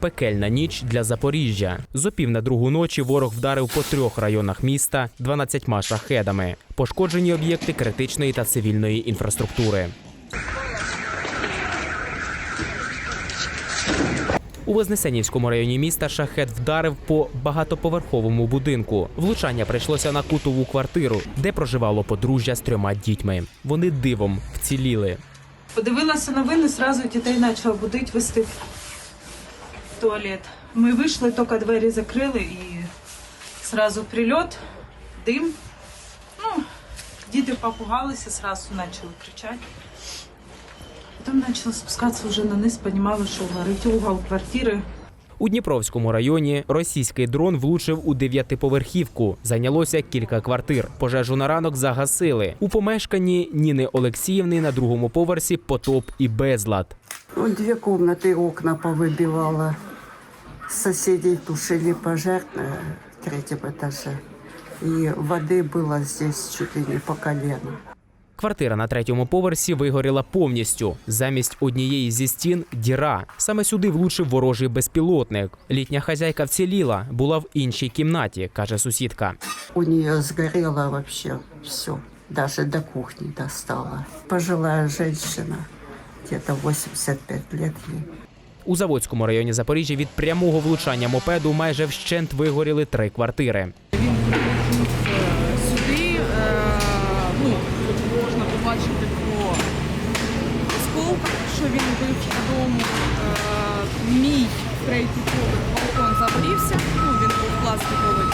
пекельна ніч для Запоріжжя. З опів на другу ночі ворог вдарив по трьох районах міста 12 шахедами. Пошкоджені об'єкти критичної та цивільної інфраструктури. У Вознесенівському районі міста шахет вдарив по багатоповерховому будинку. Влучання прийшлося на кутову квартиру, де проживало подружжя з трьома дітьми. Вони дивом вціліли. Подивилася новини, зразу дітей почала будити, вести в туалет. Ми вийшли, тільки двері закрили і зразу прильот, дим. Ну, діти попугалися, зразу почали кричати. Потім почали спускатися вже на низ, розуміли, що горить угол квартири. У Дніпровському районі російський дрон влучив у дев'ятиповерхівку. Зайнялося кілька квартир. Пожежу на ранок загасили. У помешканні Ніни Олексіївни на другому поверсі потоп і безлад. Две комнаты окна повыбивало Соседей тушили пожар на третьем этаже. И воды было здесь чуть ли не по колено. Квартира на третьому поверсі вигоріла повністю. Замість однієї зі стін діра. Саме сюди влучив ворожий безпілотник. Літня хазяйка вціліла, була в іншій кімнаті, каже сусідка. У нее сгорело вообще все. Даже до кухни достала. Пожилая женщина, где-то 85 лет ей. У Заводському районі Запоріжжя від прямого влучання мопеду майже вщент вигоріли три квартири. Він сюди. Е, ну, можна побачити по осколках, що він бив додому. Е, мій третій поверх балкон загорівся, ну він був пластиковий.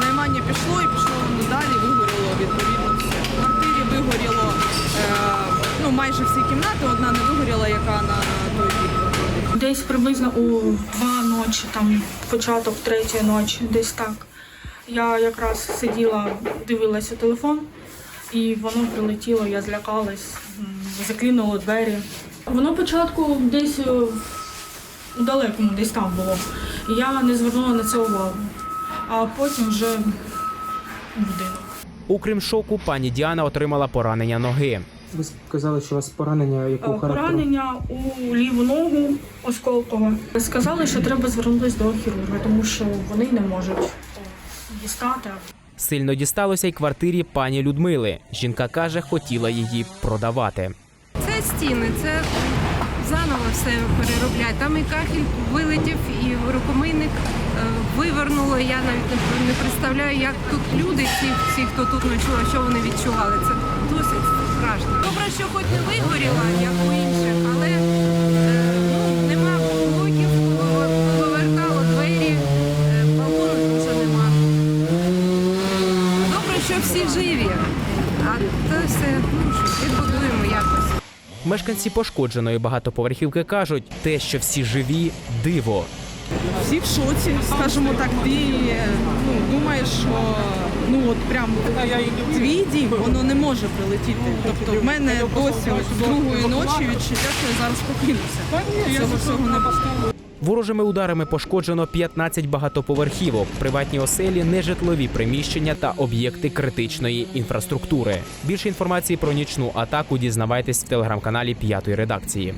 Займання пішло і пішло воно далі, вигоріло відповідно все. В квартирі вигоріло е, ну, майже всі кімнати, одна не вигоріла, яка на той бік. Десь приблизно у два ночі, там початок третьої ночі, десь так. Я якраз сиділа, дивилася телефон, і воно прилетіло, я злякалась, м, закинуло двері. Воно спочатку десь е, у далекому, десь там було. Я не звернула на це увагу. А потім вже будинок. Окрім шоку, пані Діана отримала поранення ноги. Ви сказали, що у вас поранення якого Е, характеру? Поранення у ліву ногу осколкове. Сказали, що треба звернутися до хірурга, тому що вони не можуть е, дістати. Сильно дісталося й квартирі пані Людмили. Жінка каже, хотіла її продавати. Це стіни, це заново все перероблять. Там і кахель вилетів, і рукомийник е, вивернуло. Я навіть не- представляю, як тут люди, ці, ці хто тут ночував, що вони відчували. Це досить страшно. Добре, що хоч не вигоріла, як у інших, але е, ну, нема блоків, повертало двері, е, балкону вже нема. Добре, що всі живі. А це все, ну відбудуємо якось. Мешканці пошкодженої багатоповерхівки кажуть, те, що всі живі, диво. Всі в шоці, скажімо так, ти ну, думаєш, що ну от прям твій дім, воно не може прилетіти. Тобто в мене досі ось другої ночі відчуття, що я зараз покинуся. Цього всього не було. Ворожими ударами пошкоджено 15 багатоповерхівок, приватні оселі, нежитлові приміщення та об'єкти критичної інфраструктури. Більше інформації про нічну атаку дізнавайтесь в телеграм-каналі П'ятої редакції.